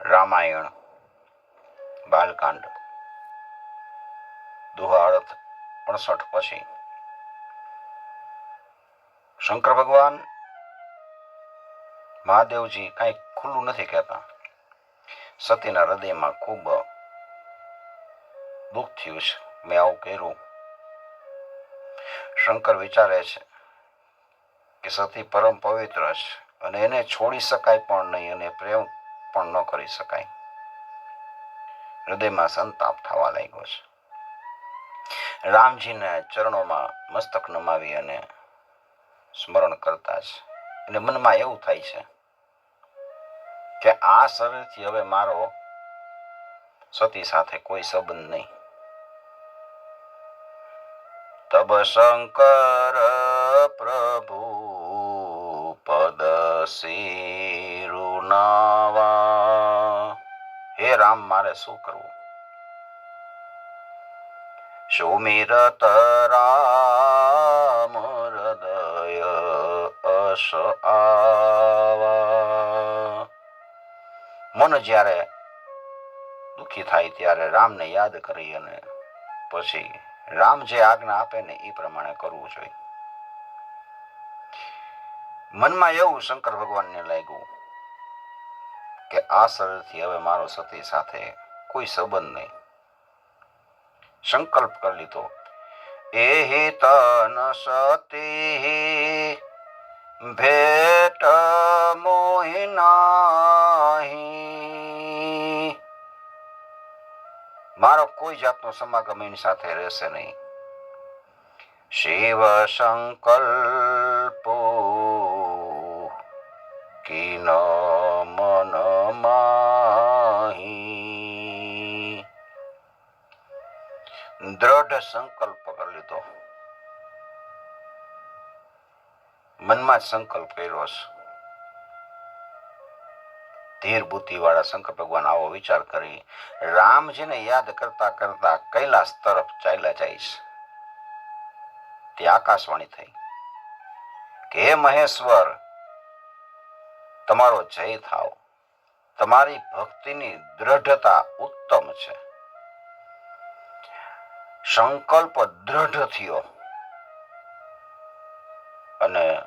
રામાયણ, બાલકાંડ દુહાળત અડસઠ પછી. શંકર ભગવાન મહાદેવજી કાંઈ ખુલ્લું નથી કહેતા. સતીના હૃદયમાં ખૂબ દુઃખ થયું છે. મેં આવું કર્યું. શંકર વિચારે છે કે સતી પરમ પવિત્ર છે અને એને છોડી શકાય પણ નહીં અને પ્રેમ પણ ન કરી શકાય. હૃદયમાં સંતાપ થવા લાગ્યો છે. રામજીને ચરણોમાં મસ્તક નમાવી અને સ્મરણ કરતા છે. અને મનમાં એવું થાય છે કે આ શરીરથી હવે મારો સતી સાથે કોઈ સંબંધ નહીં. તબ શંકર પ્રભુ પદ સિરુનાવા હે રામ, મારે શું કરવું? સુમિરત રામ, હૃદય અસ આવા. મન જ્યારે દુઃખી થાય ત્યારે રામને યાદ કરી અને પછી રામ જે આજ્ઞા આપે ને એ પ્રમાણે કરવું જોઈએ. મનમાં એવું શંકર ભગવાનને લાગ્યું કે આ શરીરથી હવે મારો સતી સાથે કોઈ સંબંધ નહીં. સંકલ્પ કરી લીધો. એ તન સતી ભેટ મોહિનાહી મારો કોઈ જાતનો સમાગમ એની સાથે રહેશે નહીં. શિવ સંકલ્પો કિન મન માહી. દ્રઢ સંકલ્પ કરી લીધો. મનમાં સંકલ્પ કર્યો છે ધીર બુદ્ધિ વાળા શંકર ભગવાન આવો વિચાર કરી, રામજીને યાદ કરતા કરતા કૈલાસ તરફ ચાલ્યા જઈશ. તે આકાશવાણી થઈ. કે મહેશ્વર, તમારો જય થાવ. તમારી ભક્તિની દ્રઢતા ઉત્તમ છે. સંકલ્પ દ્રઢ થયો. અને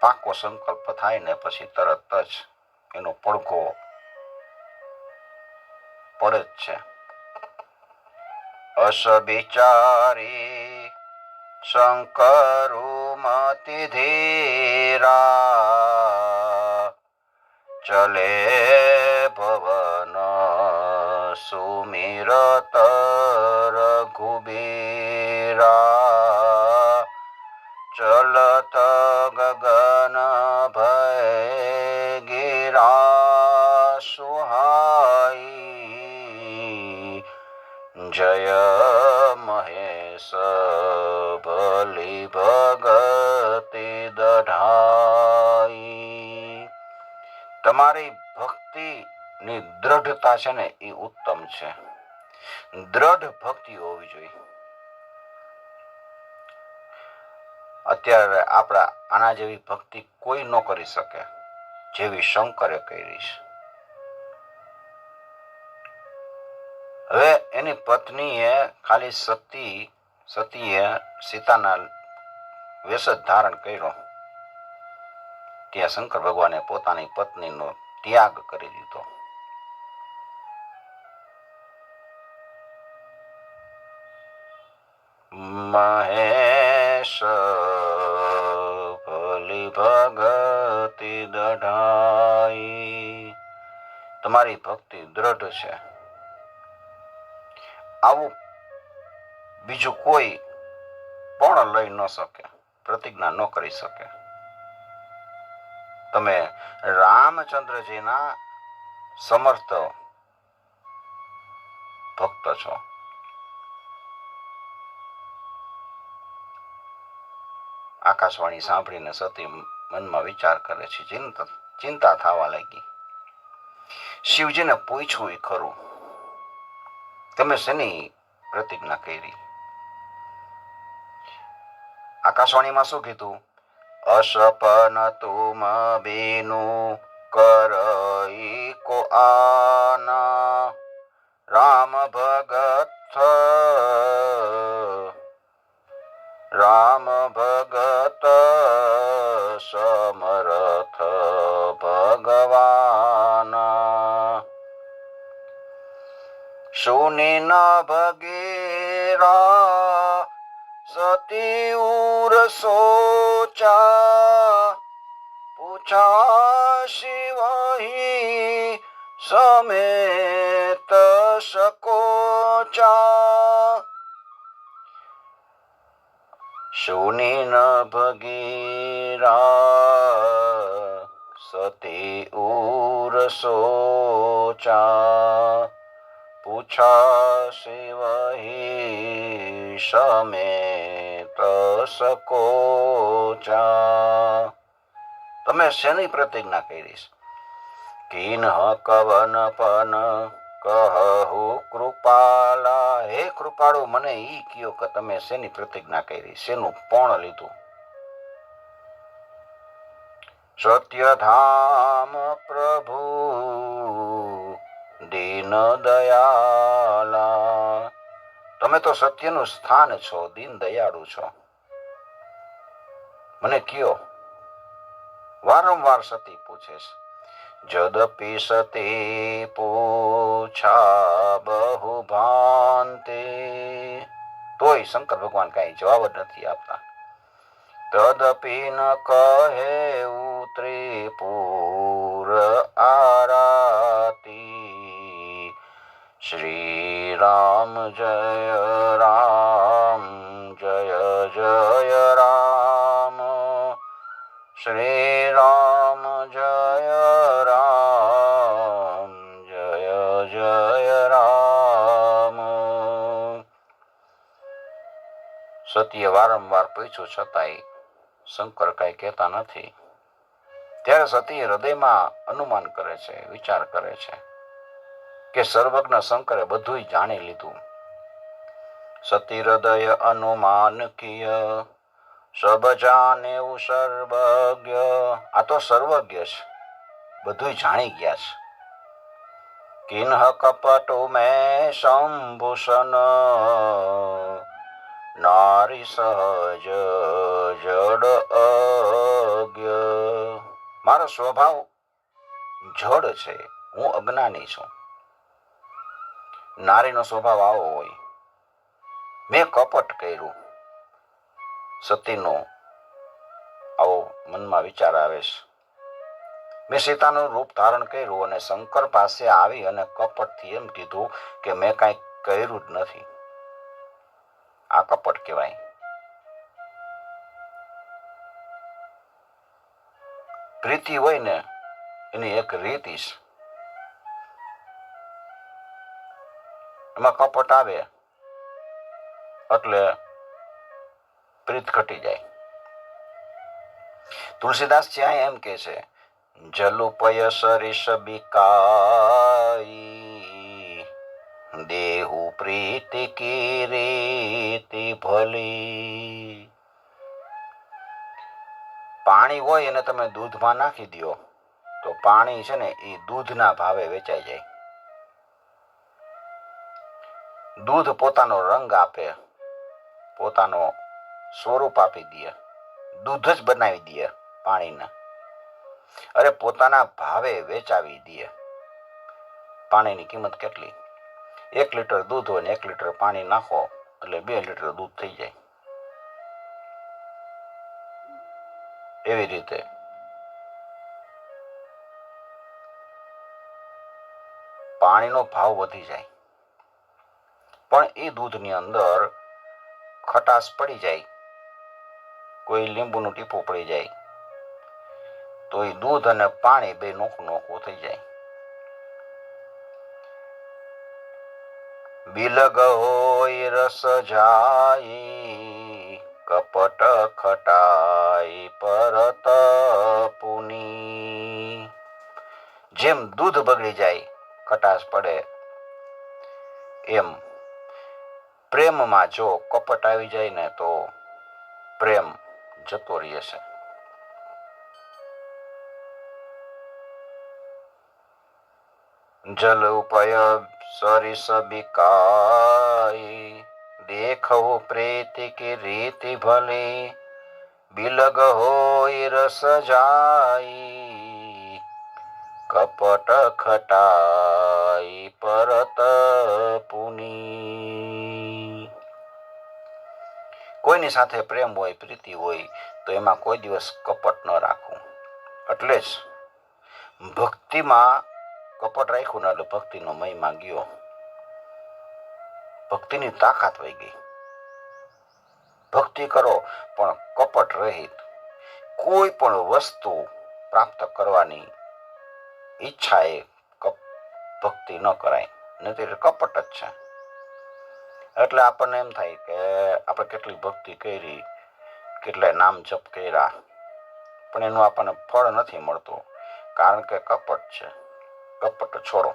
પાકો સંકલ્પ થાય ને પછી તરત જ એનો પડઘો પડે જ છે. અસબિચારી બિચારી શંકરો મતિ ધીરા ચલે ભવન સુમિરત રઘુબીરા ચલત ગગન ભય ગીરા સુહાઈ જય મહેશ ભલી ભગતિ દઢાઈ તમારી ભક્તિની દ્રઢતા છે ને એ ઉત્તમ છે. દ્રઢ ભક્તિ હોવી જોઈએ. અત્યારે આપણા આના જેવી ભક્તિ કોઈ ન કરી શકે, જેવી શંકરે કરી છે. હવે એની પત્નીએ ખાલી સતી, સતીએ સીતાના વેશ ધારણ કર્યો. ત્યાં શંકર ભગવાને પોતાની પત્નીનો ત્યાગ કરી દીધો. મહેશ, ભલી ભગતિ દઢાઈ. તમારી ભક્તિ દ્રઢ છે. આવું બીજું કોઈ પણ લઈ ન શકે, પ્રતિજ્ઞા ન કરી શકે. તમે રામચંદ્રજીના સમર્થ ભક્ત છો. આકાશવાણી સાંભળીને સતી મનમાં વિચાર કરે છે, ચિંતા થવા લાગી. શિવજીને પૂછવું એ ખરું, તમે શેની પ્રતિજ્ઞા કરી? આકાશવાણીમાં શું કીધું? અસપન તુમ બીનુ કરઈ કો આના રામ ભગત રામ ભગત સમરથ ભગવાન સુનિના ભગીરા અતિ ઉર સોચા પૂછા શિવાહી, સમેત સકોચા શુનિ ન ભગીરા સતી ઉર સોચા પૂછા શિવાહી, સમેત સકોચા તમે શેની પ્રતિજ્ઞા કરીશ? કિન કવન પન કહુ કૃપાલા. હે કૃપાળુ, મને ઈ કયો કે તમે શેની પ્રતિજ્ઞા કરી? શેનું પણ લીધું? સત્યધામ પ્રભુ, દીન દયાલા. તમે તો સત્યનું સ્થાન છો, દીન દયાળુ છો. મને કયો, વારંવાર સતી પૂછે છે જદપી સતી પૂછા બહુ ભાંતિ? તોય શંકર ભગવાન કઈ જવાબ જ નથી આપતા. તદપી ન કહે પૂર આરાતી શ્રી રામ જય રામ જય જય રામ શ્રી રામ જય રામ જય જય રામ સતીએ વારંવાર પૂછ્યું છતાંય શંકર કાંઈ કહેતા નથી. ત્યારે સતી હૃદયમાં અનુમાન કરે છે, વિચાર કરે છે. કે સર્વજ્ઞ શંકરે બધું જાણી લીધું. સતી હૃદય અનુમાન કિય સબ જાને સર્વજ્ઞ. આ તો સર્વજ્ઞ છે. બધું જાણી ગયા છે. કિન્હ કપટો મેં શંભૂષણ નારી સહજ જડ મારો સ્વભાવ જડ છે. હું અજ્ઞાની છું. નારીનો સ્વભાવ આવો હોય. મેં કપટ કર્યું. સતીનો આવો મનમાં વિચાર આવે છે. મેં સીતાનું રૂપ ધારણ કર્યું અને શંકર પાસે આવી અને કપટથી એમ કીધું કે મેં કાંઈ કર્યું જ નથી. આ કપટ કહેવાય. પ્રીતિ હોય ને, એની એક રીતિ છે એમાં કપટ આવે, એટલે પ્રીત ઘટી જાય. તુલસીદાસ જ્યાં એમ કે છે જલુપય સરિષ બિકાઈ, દેહુ પ્રીતિ કી ભલી. પાણી હોય એને તમે દૂધમાં નાખી દો તો પાણી છે ને એ દૂધના ભાવે વેચાઈ જાય. દૂધ પોતાનો રંગ આપે, પોતાનો સ્વરૂપ આપી દે, દૂધ જ બનાવી દે પાણીને. અરે પોતાના ભાવે વેચાવી દે. પાણીની કિંમત કેટલી? એક લીટર દૂધ હોય ને એક લીટર પાણી નાખો, એટલે બે લીટર દૂધ થઈ જાય. એવી રીતે. પાણીનો ભાવ વધી જાય. પણ એ દૂધની અંદર ખટાશ પડી જાય. કોઈ લીંબુનું ટીપું પડી જાય. તો એ દૂધ અને પાણી બે નોખું નોખું થઈ જાય. બિલગ હોય રસ જાય, કપટ ખટાઈ પરત પુની. જેમ દૂધ બગડી જાય, ખટાશ પડે. એમ પ્રેમમાં જો કપટ આવી જાય ને તો પ્રેમ જતો રહે છે. જલ ઉપય સરિસ બિકાઈ દેખવો પ્રેતિ કે રીતિ ભલે, બિલગ હોય રસ જાય, કપટ ખટાઈ પરત પુની. કોઈની સાથે પ્રેમ હોય, પ્રીતિ હોય, તો એમાં કોઈ દિવસ કપટ ન રાખવું. એટલે જ ભક્તિમાં કપટ રાખ્યું ને એટલે ભક્તિનો મહિમા ગયો. ભક્તિની તાકાત વહી ગઈ. ભક્તિ કરો, પણ કપટ રહિત. કોઈ પણ વસ્તુ પ્રાપ્ત કરવાની ઈચ્છા એ ભક્તિ ન કરાય. નથી કપટ જ છે. એટલે આપણને એમ થાય કે આપણે કેટલી ભક્તિ કરી, કેટલાય નામ જપ કર્યા, પણ એનું આપણને ફળ નથી મળતું, કારણ કે કપટ છે, કપટ છોડો.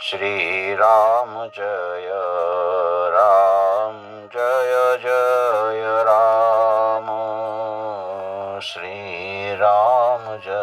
શ્રી રામ જય રામ જય જય, રામ. શ્રી રામ જય